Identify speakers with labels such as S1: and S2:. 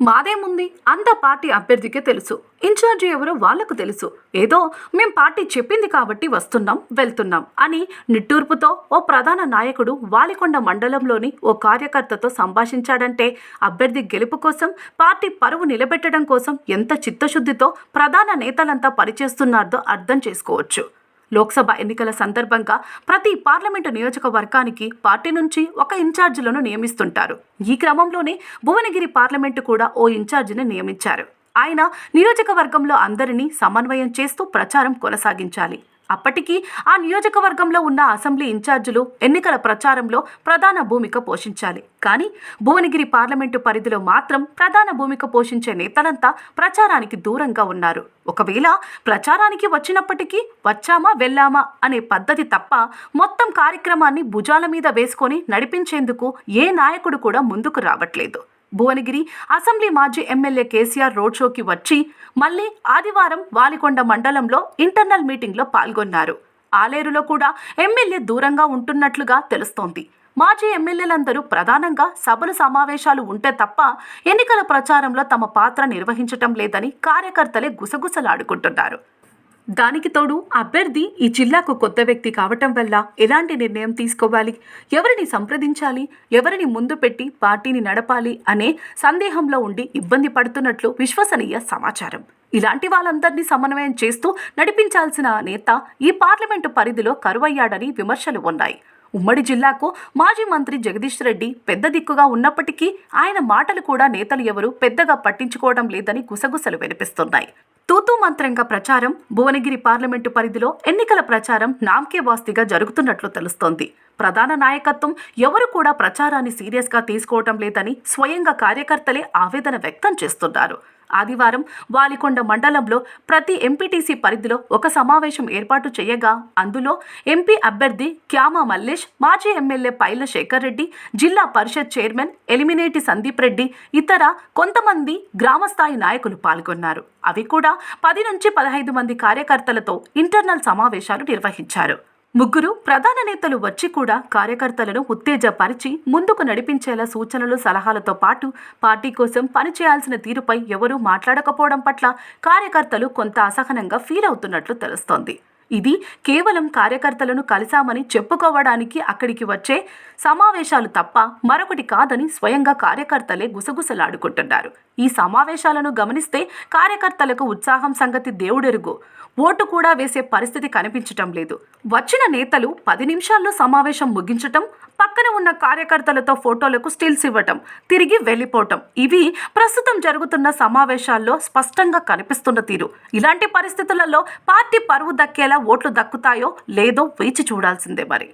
S1: మాదేముంది? అంత పార్టీ అభ్యర్థికే తెలుసు. ఇన్ఛార్జి ఎవరో వాళ్ళకు తెలుసు. ఏదో మేం పార్టీ చెప్పింది కాబట్టి వస్తున్నాం వెళ్తున్నాం అని నిట్టూర్పుతో ఓ ప్రధాన నాయకుడు వాలికొండ మండలంలోని ఓ కార్యకర్తతో సంభాషించాడంటే అభ్యర్థి గెలుపు కోసం పార్టీ పరువు నిలబెట్టడం కోసం ఎంత చిత్తశుద్ధితో ప్రధాన నేతలంతా పనిచేస్తున్నారో అర్థం చేసుకోవచ్చు. లోక్సభ ఎన్నికల సందర్భంగా ప్రతి పార్లమెంటు నియోజకవర్గానికి పార్టీ నుంచి ఒక ఇన్ఛార్జీలను నియమిస్తుంటారు. ఈ క్రమంలోనే భువనగిరి పార్లమెంటు కూడా ఓ ఇన్ఛార్జిని నియమించారు. ఆయన నియోజకవర్గంలో అందరినీ సమన్వయం చేస్తూ ప్రచారం కొనసాగించాలి. అప్పటికీ ఆ నియోజకవర్గంలో ఉన్న అసెంబ్లీ ఇన్ఛార్జీలు ఎన్నికల ప్రచారంలో ప్రధాన భూమిక పోషించాలి. కానీ భువనగిరి పార్లమెంటు పరిధిలో మాత్రం ప్రధాన భూమిక పోషించే నేతలంతా ప్రచారానికి దూరంగా ఉన్నారు. ఒకవేళ ప్రచారానికి వచ్చినప్పటికీ వచ్చామా వెళ్ళామా అనే పద్ధతి తప్ప మొత్తం కార్యక్రమాన్ని భుజాల మీద వేసుకొని నడిపించేందుకు ఏ నాయకుడు కూడా ముందుకు రావట్లేదు. భువనగిరి అసెంబ్లీ మాజీ ఎమ్మెల్యే కేసీఆర్ రోడ్ షోకి వచ్చి మళ్ళీ ఆదివారం వాలికొండ మండలంలో ఇంటర్నల్ మీటింగ్లో పాల్గొన్నారు. ఆలేరులో కూడా ఎమ్మెల్యే దూరంగా ఉంటున్నట్లుగా తెలుస్తోంది. మాజీ ఎమ్మెల్యేలందరూ ప్రధానంగా సభలు సమావేశాలు ఉంటే తప్ప ఎన్నికల ప్రచారంలో తమ పాత్ర నిర్వహించటం లేదని కార్యకర్తలే గుసగుసలాడుకుంటున్నారు. దానికి తోడు అభ్యర్థి ఈ జిల్లాకు కొత్త వ్యక్తి కావటం వల్ల ఎలాంటి నిర్ణయం తీసుకోవాలి? ఎవరిని సంప్రదించాలి? ఎవరిని ముందు పెట్టి పార్టీని నడపాలి? అనే సందేహంలో ఉండి ఇబ్బంది పడుతున్నట్లు విశ్వసనీయ సమాచారం. ఇలాంటి వాళ్ళందరినీ సమన్వయం చేస్తూ నడిపించాల్సిన నేత ఈ పార్లమెంటు పరిధిలో కరువయ్యాడని విమర్శలు ఉన్నాయి. ఉమ్మడి జిల్లాకు మాజీ మంత్రి జగదీష్ రెడ్డి పెద్ద దిక్కుగా ఉన్నప్పటికీ ఆయన మాటలు కూడా నేతలు ఎవరు పెద్దగా పట్టించుకోవడం లేదని గుసగుసలు వినిపిస్తున్నాయి. తూతూ మంత్రంగా ప్రచారం భువనగిరి పార్లమెంటు పరిధిలో ఎన్నికల ప్రచారం నామ్కే వాస్తిగా జరుగుతున్నట్లు తెలుస్తోంది. ప్రధాన నాయకత్వం ఎవరు కూడా ప్రచారాన్ని సీరియస్గా తీసుకోవటం లేదని స్వయంగా కార్యకర్తలే ఆవేదన వ్యక్తం చేస్తున్నారు. ఆదివారం వాలికొండ మండలంలో ప్రతి ఎంపీటీసీ పరిధిలో ఒక సమావేశం ఏర్పాటు చేయగా అందులో ఎంపీ అభ్యర్థి క్యామా మల్లేష్ మాజీ ఎమ్మెల్యే పైల శేఖర్ రెడ్డి జిల్లా పరిషత్ చైర్మన్ ఎలిమినేటి సందీప్ రెడ్డి ఇతర కొంతమంది గ్రామస్థాయి నాయకులు పాల్గొన్నారు. అవి కూడా పది నుంచి పదహైదు మంది కార్యకర్తలతో ఇంటర్నల్ సమావేశాలు నిర్వహించారు. ముగ్గురు ప్రధాన నేతలు వచ్చి కూడా కార్యకర్తలను ఉత్తేజపరిచి ముందుకు నడిపించేలా సూచనలు సలహాలతో పాటు పార్టీ కోసం పనిచేయాల్సిన తీరుపై ఎవరూ మాట్లాడకపోవడం పట్ల కార్యకర్తలు కొంత అసహనంగా ఫీల్ అవుతున్నట్లు తెలుస్తోంది. ఇది కేవలం కార్యకర్తలను కలిశామని చెప్పుకోవడానికి అక్కడికి వచ్చే సమావేశాలు తప్ప మరొకటి కాదని స్వయంగా కార్యకర్తలే గుసగుసలాడుకుంటున్నారు. ఈ సమావేశాలను గమనిస్తే కార్యకర్తలకు ఉత్సాహం సంగతి దేవుడెరుగు. ఓటు కూడా వేసే పరిస్థితి కనిపించటం లేదు. వచ్చిన నేతలు పది నిమిషాల్లో సమావేశం ముగించటం పక్కన ఉన్న కార్యకర్తలతో ఫోటోలకు స్టిల్స్ ఇవ్వటం తిరిగి వెళ్ళిపోవటం ఇవి ప్రస్తుతం జరుగుతున్న సమావేశాల్లో స్పష్టంగా కనిపిస్తున్న తీరు. ఇలాంటి పరిస్థితులలో పార్టీ పరువు దక్కేలా ఓట్లు దక్కుతాయో లేదో వేచి చూడాల్సిందే మరి.